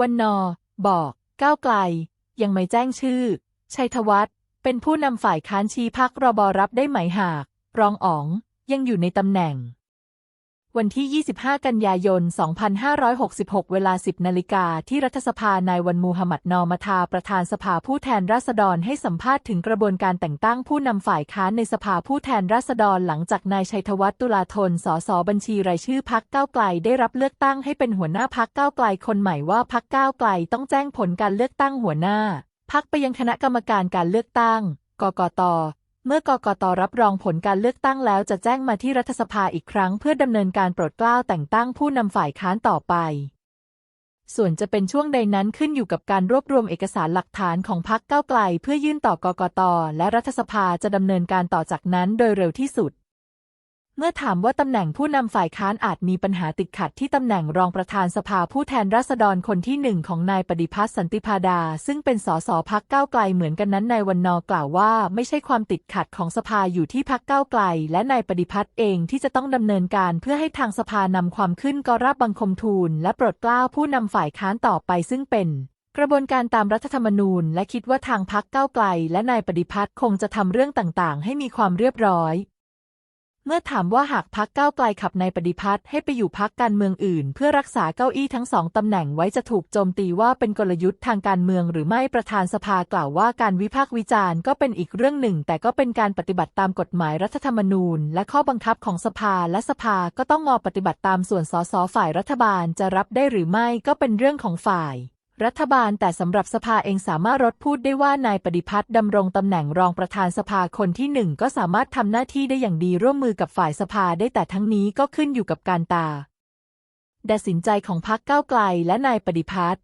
วันนอ บอก ก้าวไกล ยังไม่แจ้งชื่อ ชัยธวัฒน์เป็นผู้นำฝ่ายค้านชี้พักรบรับได้ไหมหาก รองอ๋อง ยังอยู่ในตำแหน่ง วันที่ 25 กันยายน 2566 เวลา 10 นาฬิกา ที่รัฐสภานายวันมูฮัมหมัดนอมาทา ประธานสภาผู้แทนราษฎรให้สัมภาษณ์ถึงกระบวนการแต่งตั้งผู้นำฝ่ายค้านในสภาผู้แทนราษฎรหลังจากนายชัยธวัฒน์ตุลาธน สสบัญชีรายชื่อพักก้าวไกลได้รับเลือกตั้งให้เป็นหัวหน้าพักก้าวไกลคนใหม่ว่าพักก้าวไกลต้องแจ้งผลการเลือกตั้งหัวหน้าพักไปยังคณะกรรมการการเลือกตั้ง กกต เมื่อกกตรับรองผลการเลือกตั้งแล้วจะแจ้งมาที่รัฐสภาอีกครั้ง เพื่อดำเนินการโปรดเกล้าแต่งตั้งผู้นำฝ่ายค้านต่อไป ส่วนจะเป็นช่วงใดนั้นขึ้นอยู่กับการรวบรวมเอกสารหลักฐานของพรรคก้าวไกล เพื่อยื่นต่อกกตและรัฐสภาจะดำเนินการต่อจากนั้นโดยเร็วที่สุด เมื่อถามว่าตำแหน่งผู้นำฝ่ายค้านอาจมีปัญหาติดขัดที่ตำแหน่งรองประธานสภาผู้แทนราษฎรคนที่หนึ่งของนายปฏิพัฒน์สันติพาดา ซึ่งเป็นสสพักเก้าไกลเหมือนกันนั้นนายวันนอกล่าวว่า ไม่ใช่ความติดขัดของสภาอยู่ที่พักเก้าไกล และนายปฏิพัฒน์เองที่จะต้องดำเนินการเพื่อให้ทางสภานำความขึ้นกราบบังคมทูล และโปรดเกล้าผู้นำฝ่ายค้านต่อไปซึ่งเป็นกระบวนการตามรัฐธรรมนูญ และคิดว่าทางพักเก้าไกล และนายปฏิพัฒน์คงจะทำเรื่องต่างๆ ให้มีความเรียบร้อย เมื่อถามว่าหากพักก้าวไกลขับนายปฏิพัฒน์ให้ไปอยู่พักการเมืองอื่น เพื่อรักษาเก้าอี้ทั้งสองตำแหน่งไว้จะถูกโจมตีว่าเป็นกลยุทธ์ทางการเมืองหรือไม่ประธานสภากล่าวว่าการวิพากษ์วิจารณ์ก็เป็นอีกเรื่องหนึ่ง แต่ก็เป็นการปฏิบัติตามกฎหมายรัฐธรรมนูญ และข้อบังคับของสภาและสภาก็ต้องงอปฏิบัติตามส่วนสสฝ่ายรัฐบาลจะรับได้หรือไม่ก็เป็นเรื่องของฝ่าย รัฐบาลแต่สำหรับสภาเองสามารถรดพูดได้ว่านายปฏิพัฒน์ดำรงตำแหน่งรองประธานสภาคนที่หนึ่งก็สามารถทำหน้าที่ได้อย่างดีร่วมมือกับฝ่ายสภาได้แต่ทั้งนี้ก็ขึ้นอยู่กับการตาดัดสินใจของพรรคก้าวไกลและนายปฏิพัฒน์